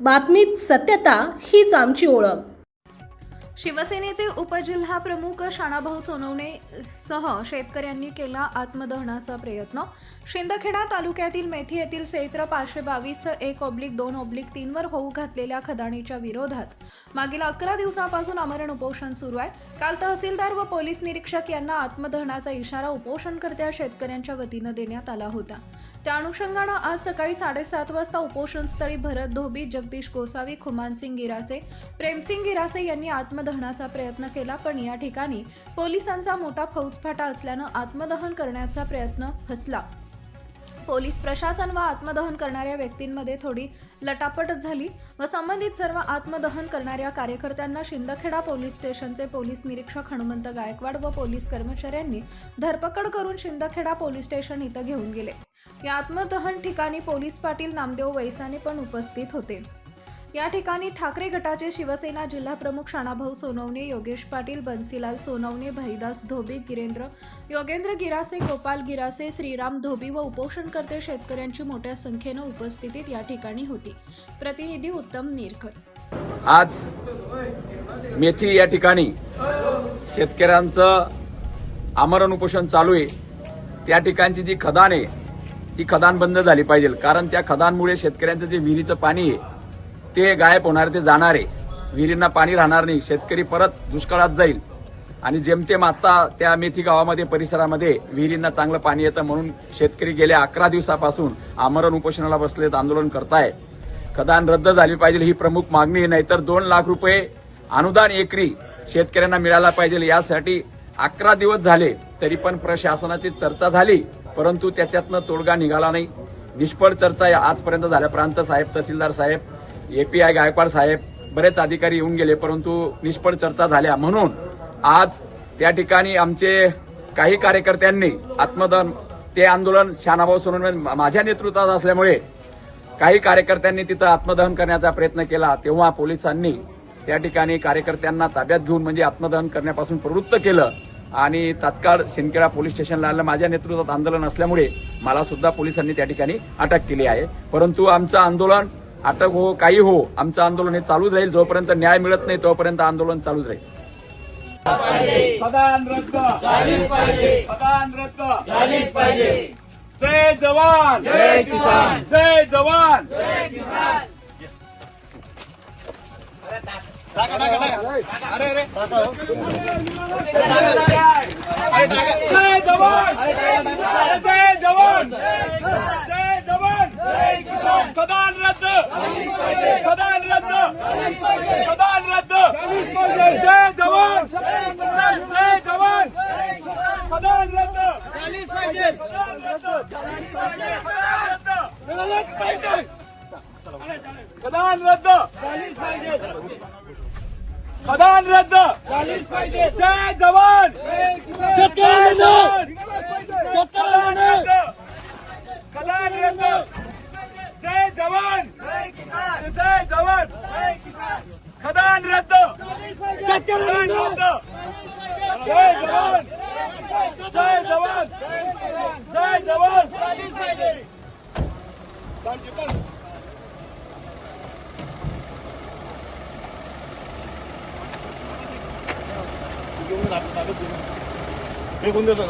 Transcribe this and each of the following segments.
बातमीत सत्यता हीच आमची ओळख. शिवसेनेचे उपजिल्हा प्रमुख शाणाभाऊ सोनवणे सह शेतकऱ्यांनी केला आत्मदहनाचा प्रयत्न. शिंदखेडा तालुक्यातील मेथी येथील क्षेत्र पाचशे बावीस एक ऑब्लिक दोन ऑब्लिक तीनवर होऊ घातलेल्या खदाणीच्या विरोधात मागील अकरा दिवसापासून आमरण उपोषण सुरू आहे. काल तहसीलदार व पोलीस निरीक्षक यांना आत्मदहनाचा इशारा उपोषणकर्त्या शेतकऱ्यांच्या वतीनं देण्यात आला होता. त्या अनुषंगानं आज सकाळी साडेसात वाजता उपोषणस्थळी भरत धोबी जगदीश गोसावी खुमानसिंग गिरासे प्रेमसिंग गिरासे यांनी आत्मदहनाचा प्रयत्न केला पण या ठिकाणी पोलिसांचा मोठा फौजफाटा असल्यानं आत्मदहन करण्याचा प्रयत्न फसला पोलीस प्रशासन व आत्मदहन करणाऱ्या व्यक्तींमध्ये थोडी लटापट झाली व संबंधित सर्व आत्मदहन करणाऱ्या कार्यकर्त्यांना शिंदखेडा पोलीस स्टेशनचे पोलीस निरीक्षक हनुमंत गायकवाड व पोलीस कर्मचाऱ्यांनी धरपकड करून शिंदखेडा पोलीस स्टेशन इथं घेऊन गेले. या आत्मदहन ठिकाणी पोलीस पाटील नामदेव वैसाने पण उपस्थित होते. या ठिकाणी ठाकरे गटाचे शिवसेना जिल्हा प्रमुख शाणाभाऊ सोनवणे योगेश पाटील बन्सीलाल सोनवणे भईदास धोबी गिरेंद्र योगेंद्र गिरासे गोपाल गिरासे श्रीराम धोबी व उपोषणकर्ते शेतकऱ्यांची मोठ्या संख्येनं उपस्थितीत या ठिकाणी होती. प्रतिनिधी उत्तम निरकर आज मेथी या ठिकाणी शेतकऱ्यांचं आमरण उपोषण चालू आहे. त्या ठिकाणची जी खदान आहे ती खदान बंद झाली पाहिजे. कारण त्या खदानमुळे शेतकऱ्यांचं जे विहिरीचं पाणी आहे ते गायब होणार ते जाणार आहे. विहिरींना पाणी राहणार नाही. शेतकरी परत दुष्काळात जाईल. आणि जेमतेम आता त्या मेथी गावामध्ये परिसरामध्ये विहिरींना चांगलं पाणी येतं म्हणून शेतकरी गेल्या अकरा दिवसापासून आमरण उपोषणाला बसलेत आंदोलन करताय. खदान रद्द झाली पाहिजे ही प्रमुख मागणी नाहीतर दोन लाख रुपये अनुदान एकरी शेतकऱ्यांना मिळाला पाहिजे. यासाठी अकरा दिवस झाले तरी पण प्रशासनाची चर्चा झाली. परंतु त्याच्यातनं तोडगा निघाला नाही. निष्फळ चर्चा या आजपर्यंत झाल्या. प्रांत साहेब तहसीलदार साहेब ए पी आय गायकवाड साहेब बरेच अधिकारी येऊन गेले परंतु निष्फळ चर्चा झाल्या. म्हणून आज त्या ठिकाणी आमचे काही कार्यकर्त्यांनी आत्मदन ते आंदोलन शानाभाऊ सोनवणे माझ्या नेतृत्वात असल्यामुळे काही कार्यकर्त्यांनी तिथं आत्मदहन करण्याचा प्रयत्न केला. तेव्हा पोलिसांनी त्या ठिकाणी कार्यकर्त्यांना ताब्यात घेऊन म्हणजे आत्मदहन करण्यापासून प्रवृत्त केलं. आणि तात्काळ शिंदखेडा पोलीस स्टेशनला आलं. माझ्या नेतृत्वात आंदोलन असल्यामुळे मला सुद्धा पोलिसांनी त्या ठिकाणी अटक केली आहे. परंतु आमचं आंदोलन अटक हो काही हो आमचं आंदोलन हे चालूच राहील. जोपर्यंत न्याय मिळत नाही तोपर्यंत आंदोलन चालूच राहील. पदान रद्द पदान रद्द जय जवान. जय किसान. जय जवान. जय किसान. जय जवान जय जवान जय जवान पदान रद्द पदान रद्द पदान रद्द जय जवान जय जवान पदान रद्द! पदान रद्द जय जवान! पदान रद्द! जय जवान! जय जवान! खदान रद्द! खदान रद्द जय जवान जय जवान जय जवान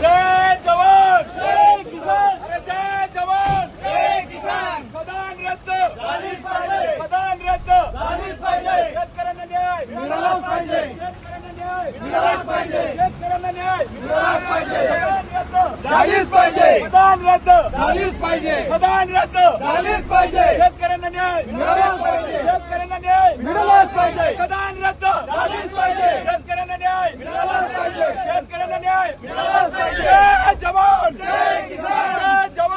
जय जवान! जय किसान! जय जवान! जय किसान! खदान रद्द! झालीच पाहिजे! खदान रद्द! झालीच पाहिजे! शेतकऱ्यांना न्याय! मिळालाच पाहिजे! शेतकऱ्यांना न्याय! मिळालाच पाहिजे! शेतकऱ्यांना न्याय! मिळालाच पाहिजे! झालीच पाहिजे! खदान रद्द! झालीच पाहिजे! खदान रद्द! झालीच पाहिजे! शेतकऱ्यांना न्याय! मिळालाच पाहिजे! शेतकऱ्यांना न्याय! मिळालाच पाहिजे खदान रद्द झालीच पाहिजे शेतकऱ्यांना न्याय मिळालाच पाहिजे शेतकऱ्यांना न्याय मिळालाच पाहिजे जय जवान जय किसान जय जवान